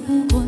tiempo.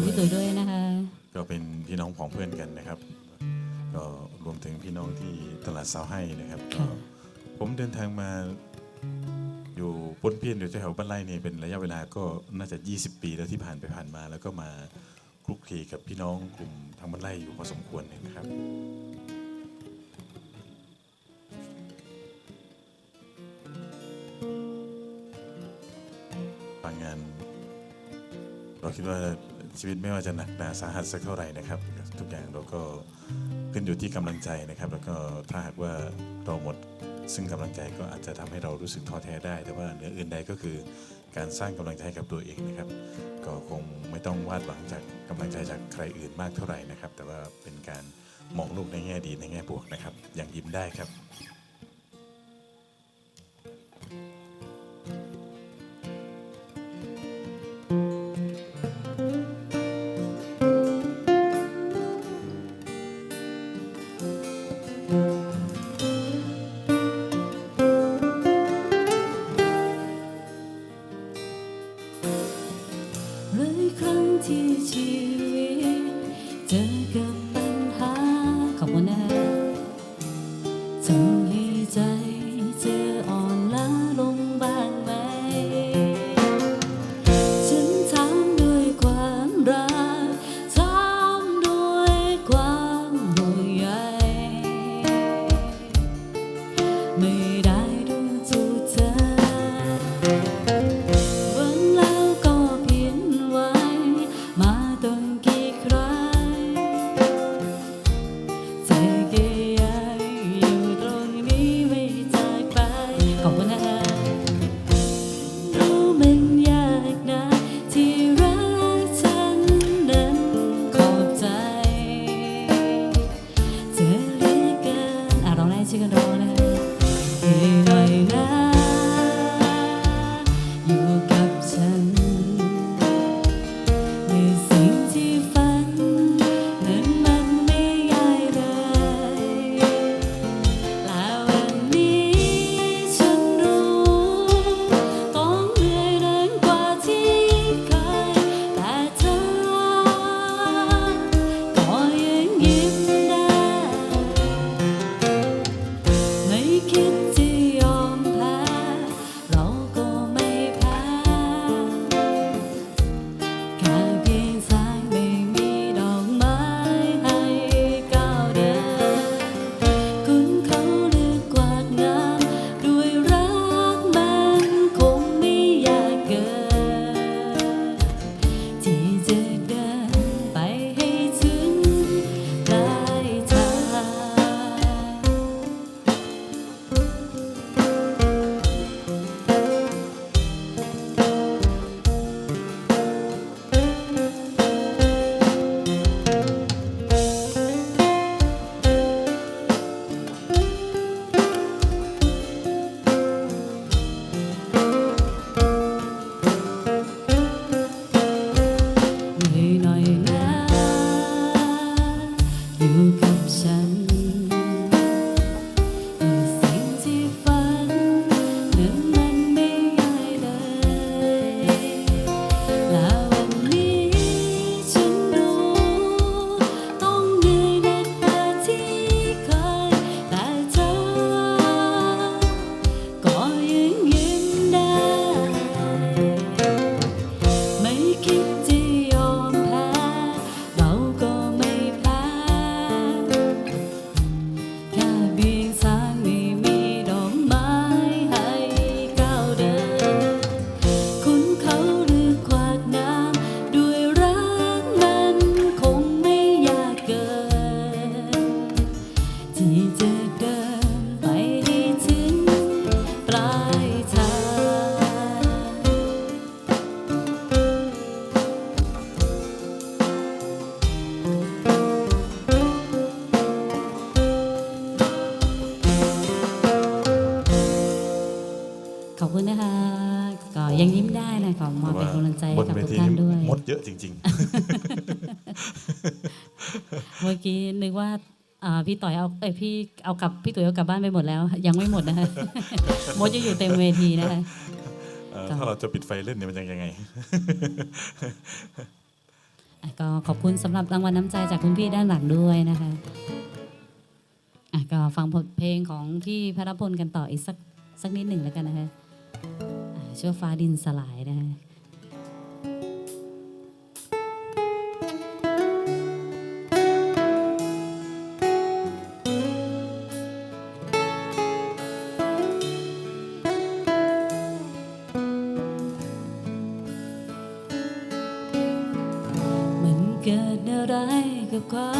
ณพี่ตุ๋ยด้วยนะคะ ก็เป็นพี่น้องของเพื่อนกันนะครับ ก็รวมถึงพี่น้องที่ตลาดเสาให้นะครับผมเดินทางมาอยู่ปนเพียนอยู่แถวบ้านไร่เนี่ยเป็นระยะเวลาก็น่าจะ 20 ปีแล้วที่ผ่านไปผ่านมา แล้วก็มาคลุกคลีกับพี่น้องกลุ่มทางบ้านไร่อยู่พอสมควรนะครับบางงานเราคิดว่า ชีวิตไม่ว่าจะหนักหนาสาหัสสักเท่าไหร่นะครับ ทุกอย่างเราก็ขึ้นอยู่ที่กำลังใจนะครับ แล้วก็ถ้าหากว่าเราหมดซึ่งกำลังใจก็อาจจะทำให้เรารู้สึกท้อแท้ได้ แต่ว่าเหนืออื่นใดก็คือการสร้างกำลังใจกับตัวเองนะครับ ก็คงไม่ต้องวาดหวังจากกำลังใจจากใครอื่นมากเท่าไหร่นะครับ แต่ว่าเป็นการมองโลกในแง่ดีในแง่บวกนะครับ อย่างยิ้มได้ครับ 这个 เยอะจริง ๆ เมื่อกี้นึกว่าพี่ต่อยเอาเอพี่เอากับพี่ตุ๋ยเอากลับบ้านไปหมดแล้ว ยังไม่หมดนะคะมดจะอยู่เต็มเวทีนะคะถ้าเราจะปิดไฟเล่นเนี่ยมันจะยังไงก็ขอบคุณสำหรับรางวัลน้ำใจจากคุณพี่ด้านหลังด้วยนะคะก็ฟังเพลงของพี่พระรพลกันต่ออีกสักสักนิดหนึ่งแล้วกันนะคะชั่วฟ้าดินสลายนะคะ cry.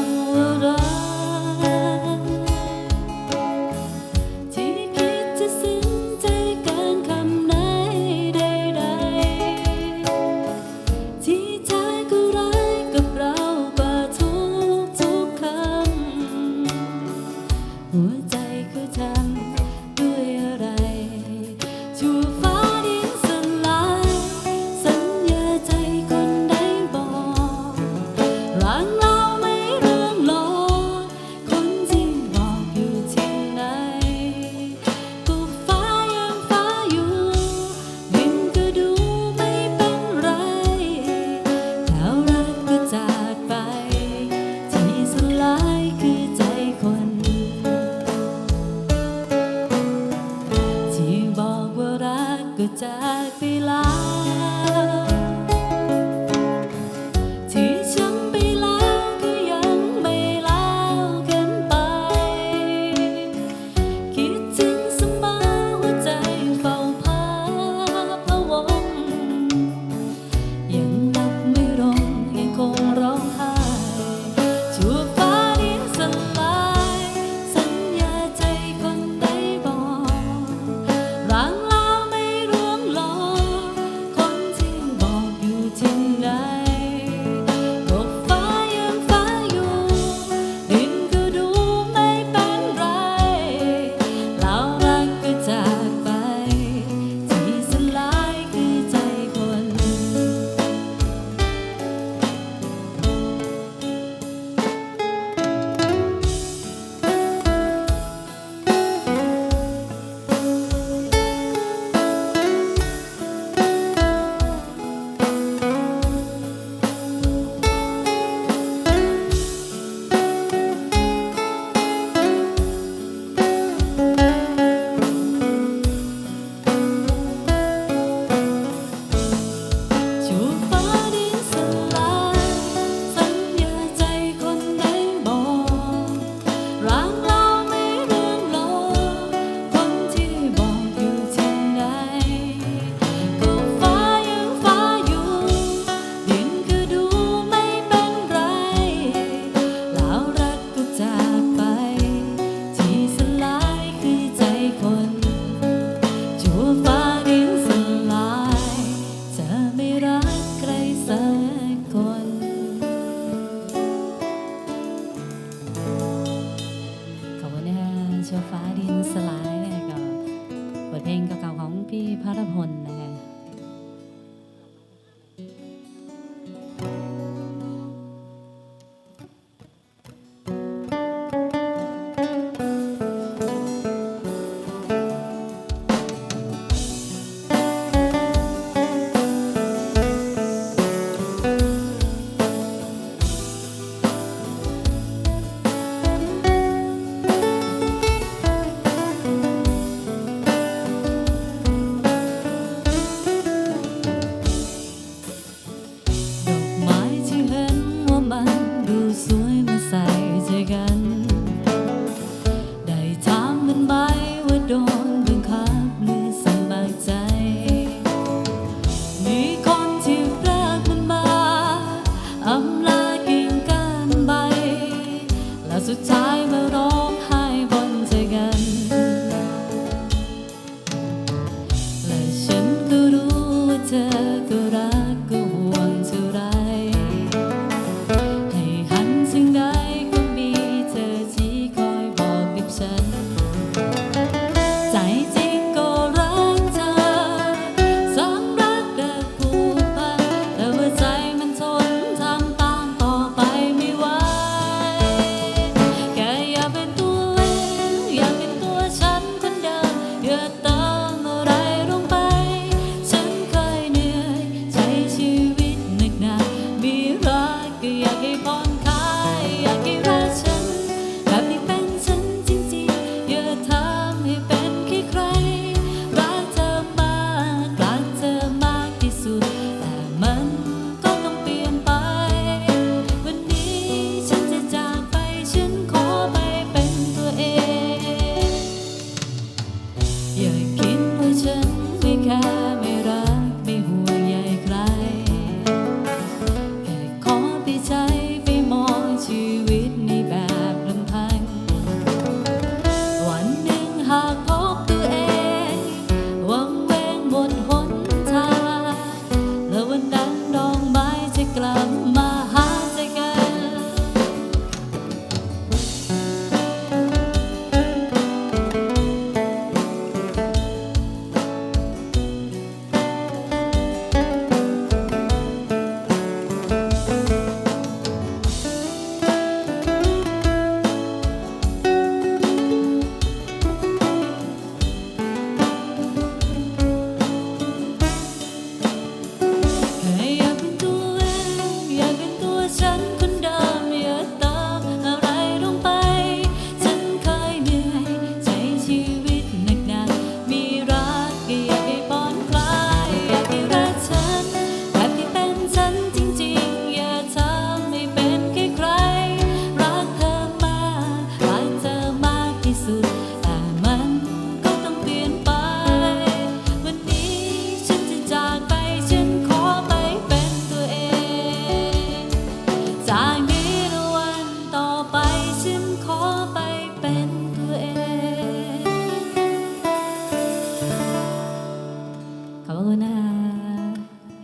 ขอบคุณนะคะ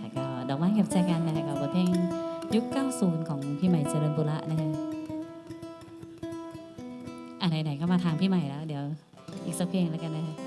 แล้วก็ดอกไม้กับใจกันนะคะกับบทเพลงยุค 90 ของพี่ใหม่เจริญบุระนะคะอะไหนๆก็มาทางพี่ใหม่แล้ว เดี๋ยวอีกสักเพลงแล้วกันนะคะ